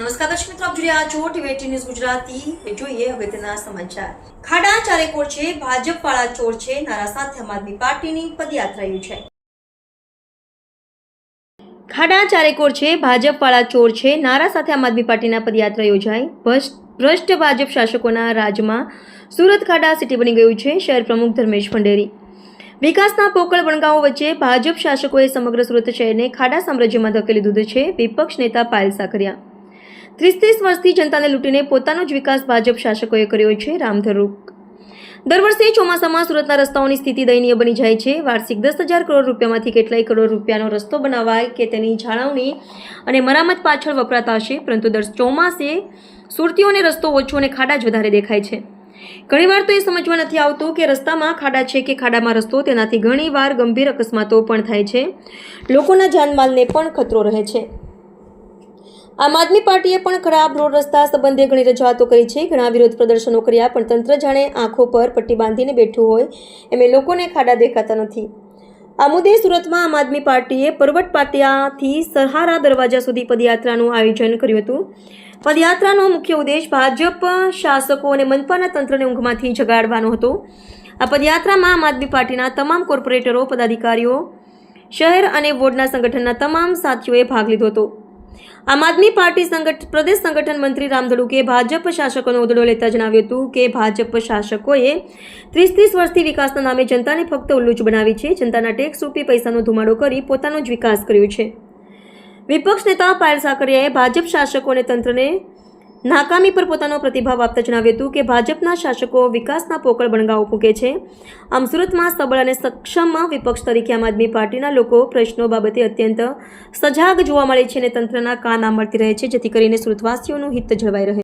નમસ્કાર દર્શક મિત્રો, આપ જોઈ રહ્યા છો ટીવી ન્યૂઝ ગુજરાતી. હવે જોઈએ અગત્યના સમાચાર. ખાડા ચારેકોર છે ભાજપ વાળા ચોર છે, નારા સાથે આમ આદમી પાર્ટીની પદયાત્રા યોજાઈ. ખાડા ચારેકોર છે ભાજપ વાળા ચોર છે, નારા સાથે આમ આદમી પાર્ટીના પદયાત્રા યોજાઈ. ભ્રષ્ટ ભાજપ શાસકોના રાજમાં સુરત ખાડા સિટી બની ગયું છે, શહેર પ્રમુખ ધર્મેશ ભંડેરી વિકાસના પોકળ વણગાઓ વચ્ચે ભાજપ શાસકોએ સમગ્ર સુરત શહેરને ખાડા સામ્રાજ્યમાં ધકેલી દીધું છે, વિપક્ષ નેતા પાયલ સાકરિયા. ત્રીસ ત્રીસ વર્ષથી જનતાને લૂંટીને પોતાનો જ વિકાસ ભાજપ શાસકોએ કર્યો છે, રામધરૂક. દર વર્ષે ચોમાસામાં સુરતના રસ્તાઓની સ્થિતિ દયનીય બની જાય છે. વાર્ષિક દસ હજાર કરોડ રૂપિયામાંથી કેટલાય કરોડ રૂપિયાનો રસ્તો બનાવાય કે તેની જાળવણી અને મરામત પાછળ વપરાતા હશે પરંતુ દર ચોમાસે સુરતીઓને રસ્તો ઓછો અને ખાડા જ વધારે દેખાય છે. ઘણીવાર તો એ સમજવા નથી આવતું કે રસ્તામાં ખાડા છે કે ખાડામાં રસ્તો, તેનાથી ઘણીવાર ગંભીર અકસ્માતો પણ થાય છે. લોકોના જાનમાલને પણ ખતરો રહે છે. આમ આદમી પાર્ટીએ પણ ખરાબ રોડ રસ્તા સંબંધે ઘણી રજૂઆતો કરી છે. ઘણા વિરોધ પ્રદર્શનો કર્યા, પણ તંત્ર જાણે આંખો પર પટ્ટી બાંધીને બેઠું હોય એમ લોકોને ખાડા દેખાતા નથી. આ મુદ્દે સુરતમાં આમ આદમી પાર્ટીએ પરવટ પાટિયાથી સહારા દરવાજા સુધી પદયાત્રાનું આયોજન કર્યું હતું. પદયાત્રાનો મુખ્ય ઉદ્દેશ ભાજપ, શાસકો અને મનપાના તંત્રને ઊંઘમાંથી જગાડવાનો હતો. આ પદયાત્રામાં આમ આદમી પાર્ટીના તમામ કોર્પોરેટરો, પદાધિકારીઓ, શહેર અને વોર્ડના સંગઠનના તમામ સાથીઓએ ભાગ લીધો હતો. આમ આદમી પાર્ટી સંગઠ, પ્રદેશ સંગઠન મંત્રી રામ ભાજપ શાસકોનો ઉદડો લેતા જણાવ્યું હતું કે ભાજપ શાસકોએ ત્રીસ ત્રીસ વર્ષથી વિકાસના નામે જનતાને ફક્ત ઉલ્લુ જ બનાવી છે. જનતાના ટેક્સ રૂપી પૈસાનો ધુમાડો કરી પોતાનો જ વિકાસ કર્યો છે. વિપક્ષ નેતા પાયલ સાકરિયાએ ભાજપ શાસકો અને તંત્રને નાકામી પર પોતાનો પ્રતિભાવ આપતા જણાવ્યું હતું કે ભાજપના શાસકો વિકાસના પોકળ બણગાઓ ફૂકે છે. આમ સુરતમાં સબળ અને સક્ષમ વિપક્ષ તરીકે આમ આદમી પાર્ટીના લોકો પ્રશ્નો બાબતે અત્યંત સજાગ જોવા મળે છે અને તંત્રના કાન આંબળતી રહે છે, જેથી કરીને સુરતવાસીઓનું હિત જળવાઈ રહે.